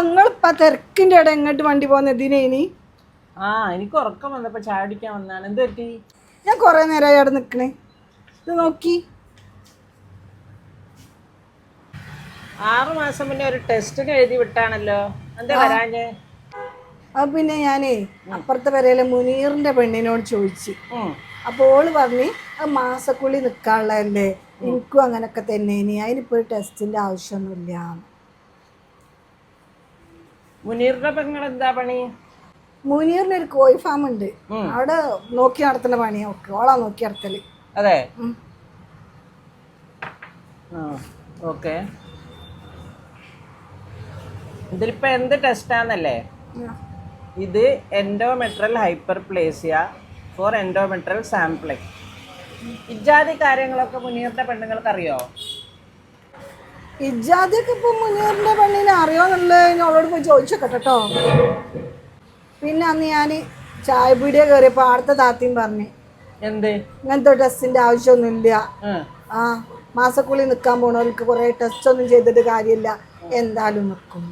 നിങ്ങളിപ്പോ തിരക്കിന്റെ ഇട എങ്ങോട്ട് വണ്ടി പോകുന്ന ഇതിനെ ഇനി? ആ എനിക്ക് ഉറക്കം വന്നപ്പോ ചാടിക്കാൻ വന്നാണ് എന്ത് പറ്റി? ഞാൻ കൊറേ നേരമായി അവിടെ നിക്കണേ. ഇത് നോക്കി. ആറു മാസം മുന്നേ ഒരു ടെസ്റ്റ് എഴുതി വിട്ടാണല്ലോ. എന്താ വരാഞ്ഞേ? അത് പിന്നെ ഞാനേ അപ്പുറത്തെ വരയിലെ മുനീറിന്റെ പെണ്ണിനോട് ചോദിച്ചു. അപ്പൊ അപ്പോൾ ഓൾ പറഞ്ഞ് അത് മാസക്കുള്ളി നിൽക്കാനുള്ളതല്ലേ എനിക്കും അങ്ങനൊക്കെ തന്നെ. ഇനി അതിനിപ്പോൾ ഒരു ടെസ്റ്റിന്റെ ആവശ്യമൊന്നുമില്ല. മുനീറിന്റെ പെങ്ങൾ എന്താ പണി? മുനീറിന് ഒരു കോഴി ഫാം ഉണ്ട്. അവിടെ നോക്കി നടത്തുന്ന പണിയാ ഒക്കെ. ഓളാ നോക്കി നടത്തൽ. അതെ? ഓക്കെ. ഇതിലിപ്പോ എന്ത് ടെസ്റ്റാന്നല്ലേ. ഇത് endometrial hyperplasia for endometrial sampling ഇജാതി കാര്യങ്ങളൊക്കെ മുനീറിന്റെ പെണ്ണുങ്ങൾക്ക് അറിയോ ഇജാദിയൊക്കെ ഇപ്പൊ മുനീറിന്റെ പെണ്ണിനെ അറിയോന്നുള്ളത് അവളോട് പോയി ചോദിച്ചൊക്കെ കേട്ടോ പിന്നെ അന്ന് ഞാൻ ചായ പീടിയ കയറിയപ്പോൾ അടുത്ത താത്തയും പറഞ്ഞു എന്തേ? ഇങ്ങനത്തെ ടെസ്റ്റിന്റെ ആവശ്യമൊന്നുമില്ല. ആ. മാസക്കുള്ളിൽ നിൽക്കാൻ പോണവർക്ക് കുറേ ടെസ്റ്റ് ഒന്നും ചെയ്തിട്ട് കാര്യമില്ല. എന്തായാലും നിൽക്കും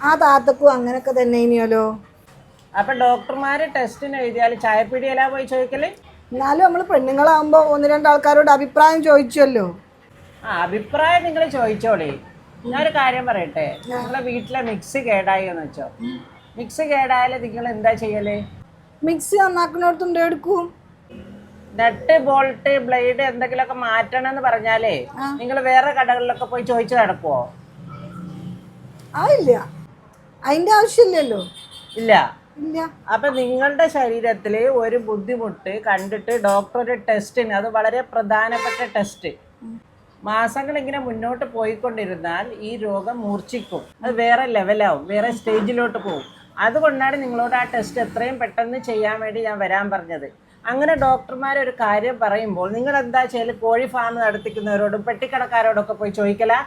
ആ താത്തക്കും അങ്ങനൊക്കെ തന്നെ ഇനിയല്ലോ. അപ്പൊ ഡോക്ടർമാര് ടെസ്റ്റിന് എഴുതിയാൽ ചായപ്പീടിയലാ പോയി ചോദിക്കൽ? എന്നാലും നമ്മൾ പെണ്ണുങ്ങളാകുമ്പോൾ ഒന്ന് രണ്ട് ആൾക്കാരോട് അഭിപ്രായം ചോദിച്ചല്ലോ. ആ അഭിപ്രായം നിങ്ങൾ ചോദിച്ചോളി. ഞാനൊരു കാര്യം പറയട്ടെ. നിങ്ങളെ വീട്ടിലെ മിക്സി കേടായി എന്ന് വെച്ചോ. മിക്സി കേടായാലും നിങ്ങൾ എന്താ ചെയ്യൽ? മിക്സി നന്നാക്കുന്നിടത്തുണ്ട് എടുക്കും? നട്ട് ബോൾട്ട് ബ്ലേഡ് എന്തെങ്കിലുമൊക്കെ മാറ്റണം എന്ന് പറഞ്ഞാലേ നിങ്ങൾ വേറെ കടകളിലൊക്കെ പോയി ചോദിച്ചു നടക്കുവോ? ഇല്ല. അതിന്റെ ആവശ്യമില്ലല്ലോ. ഇല്ല. അപ്പൊ നിങ്ങളുടെ ശരീരത്തിൽ ഒരു ബുദ്ധിമുട്ട് കണ്ടിട്ട് ഡോക്ടർ ടെസ്റ്റിന് അത് വളരെ പ്രധാനപ്പെട്ട ടെസ്റ്റ് മാസങ്ങൾ ഇങ്ങനെ മുന്നോട്ട് പോയിക്കൊണ്ടിരുന്നാൽ ഈ രോഗം മൂർച്ഛിക്കും. അത് വേറെ ലെവലാവും വേറെ സ്റ്റേജിലോട്ട് പോകും അതുകൊണ്ടാണ് നിങ്ങളോട് ആ ടെസ്റ്റ് എത്രയും പെട്ടെന്ന് ചെയ്യാൻ വേണ്ടി ഞാൻ വരാൻ പറഞ്ഞത്. അങ്ങനെ ഡോക്ടർമാർ ഒരു കാര്യം പറയുമ്പോൾ നിങ്ങൾ എന്താ ചെയ്യൽ കോഴി ഫാം നടത്തിക്കുന്നവരോടും പെട്ടിക്കടക്കാരോടൊക്കെ പോയി ചോദിക്കലാ?